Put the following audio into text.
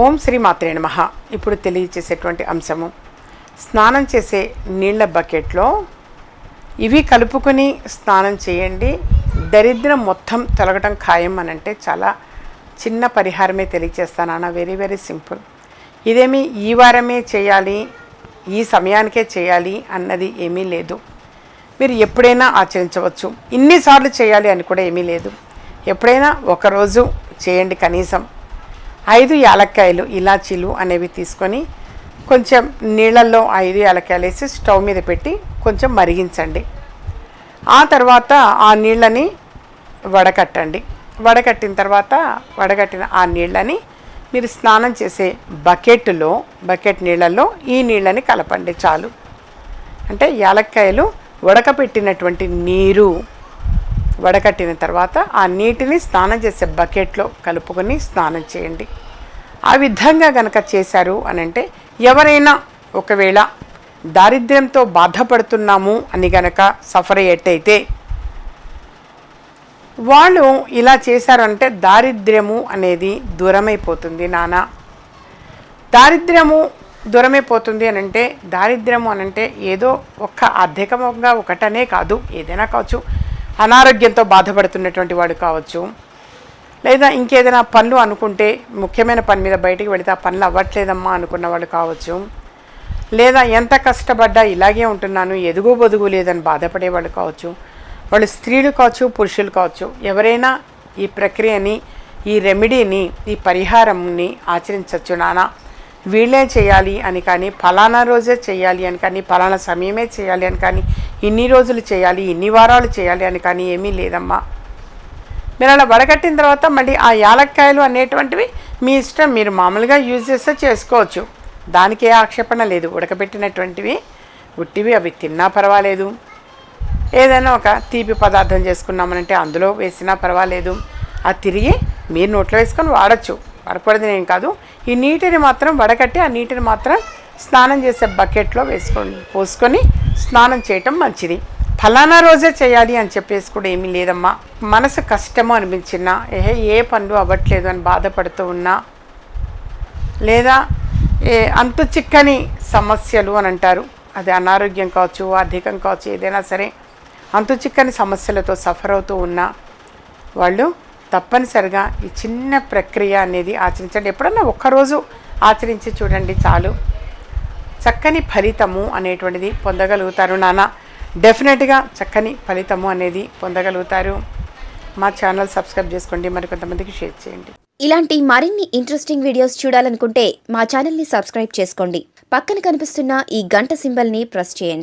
ఓం శ్రీ మాత్రే నమ. ఇప్పుడు తెలియచేసేటువంటి అంశము. స్నానం చేసే నీళ్ళ బకెట్లో ఇవి కలుపుకొని స్నానం చేయండి. దరిద్రం మొత్తం తొలగటం ఖాయం అని అంటే చాలా చిన్న పరిహారమే తెలియచేస్తాను అన్న వెరీ వెరీ సింపుల్. ఇదేమి ఈ వారమే చేయాలి ఈ సమయానికే చేయాలి అన్నది ఏమీ లేదు. మీరు ఎప్పుడైనా ఆచరించవచ్చు. ఇన్నిసార్లు చేయాలి అని కూడా ఏమీ లేదు. ఎప్పుడైనా ఒకరోజు చేయండి కనీసం. ఐదు యాలక్కాయలు ఇలాచీలు అనేవి తీసుకొని కొంచెం నీళ్ళల్లో ఐదు యాలక్కాయలు వేసి స్టవ్ మీద పెట్టి కొంచెం మరిగించండి. ఆ తర్వాత ఆ నీళ్ళని వడకట్టండి. వడకట్టిన తర్వాత వడగట్టిన ఆ నీళ్ళని మీరు స్నానం చేసే బకెట్లో బకెట్ నీళ్ళల్లో ఈ నీళ్ళని కలపండి చాలు. అంటే యాలక్కాయలు ఉడకపెట్టినటువంటి నీరు వడకట్టిన తర్వాత ఆ నీటిని స్నానం చేసే బకెట్లో కలుపుకొని స్నానం చేయండి. ఆ విధంగా గనక చేశారు అని అంటే ఎవరైనా ఒకవేళ దారిద్ర్యంతో బాధపడుతున్నాము అని గనక సఫర్ అయ్యేట్టయితే వాళ్ళు ఇలా చేశారంటే దారిద్ర్యము అనేది దూరమైపోతుంది నాన్న దారిద్ర్యము దూరమైపోతుంది అని అంటే దారిద్ర్యము అనంటే ఏదో ఒక్క ఆర్థికంగా ఒకటనే కాదు ఏదైనా కావచ్చు. అనారోగ్యంతో బాధపడుతున్నటువంటి వాడు కావచ్చు. లేదా ఇంకేదైనా పనులు అనుకుంటే ముఖ్యమైన పని మీద బయటికి వెళితే ఆ పనులు అవ్వట్లేదమ్మా అనుకున్న వాళ్ళు కావచ్చు. లేదా ఎంత కష్టపడ్డా ఇలాగే ఉంటున్నాను ఎదుగు బొదుగు లేదని బాధపడే వాళ్ళు కావచ్చు. వాళ్ళు స్త్రీలు కావచ్చు పురుషులు కావచ్చు ఎవరైనా ఈ ప్రక్రియని ఈ రెమెడీని ఈ పరిహారంని ఆచరించవచ్చు నాన్న వీళ్ళే చేయాలి అని కానీ ఫలానా రోజే చేయాలి అని కానీ ఫలానా సమయమే చేయాలి అని కానీ ఇన్ని రోజులు చేయాలి ఇన్ని వారాలు చేయాలి అని కానీ ఏమీ లేదమ్మా. మీరు అలా వడగట్టిన తర్వాత మళ్ళీ ఆ యాలక్కాయలు అనేటువంటివి మీ ఇష్టం మీరు మామూలుగా యూజ్ చేస్తే చేసుకోవచ్చు. దానికి ఏ ఆక్షేపణ లేదు ఉడకబెట్టినటువంటివి. ఉట్టివి అవి తిన్నా పర్వాలేదు. ఏదైనా ఒక తీపి పదార్థం చేసుకున్నామనంటే అందులో వేసినా పర్వాలేదు. అది తిరిగి మీరు నోట్లో వేసుకొని వాడచ్చు. వాడకూడదు నేను కాదు ఈ నీటిని మాత్రం వడకట్టి ఆ నీటిని మాత్రం స్నానం చేసే బకెట్లో వేసుకోండి పోసుకొని స్నానం చేయటం మంచిది. ఫలానా రోజే చేయాలి అని చెప్పేసి కూడా ఏమీ లేదమ్మా. మనసు కష్టము అనిపించినా ఏ ఏ పనులు అవ్వట్లేదు అని బాధపడుతూ ఉన్నా లేదా ఏ అంతు చిక్కని సమస్యలు అని అంటారు. అది అనారోగ్యం కావచ్చు ఆర్థికం కావచ్చు ఏదైనా సరే అంతు చిక్కని సమస్యలతో సఫర్ అవుతూ ఉన్నా వాళ్ళు తప్పనిసరిగా ఈ చిన్న ప్రక్రియ అనేది ఆచరించండి. ఎప్పుడన్నా ఒక్కరోజు ఆచరించి చూడండి చాలు. చక్కని ఫలితము అనేటువంటిది పొందగలుగుతారు నాన్న డెఫినెట్గా చక్కని ఫలితము అనేది పొందగలుగుతారు. మా ఛానల్ సబ్స్క్రైబ్ చేసుకోండి మరి కొంతమందికి షేర్ చేయండి. ఇలాంటి మరిన్ని ఇంట్రెస్టింగ్ వీడియోస్ చూడాలనుకుంటే మా ఛానల్ని సబ్స్క్రైబ్ చేసుకోండి. పక్కన కనిపిస్తున్న ఈ గంట సింబల్ని ప్రెస్ చేయండి.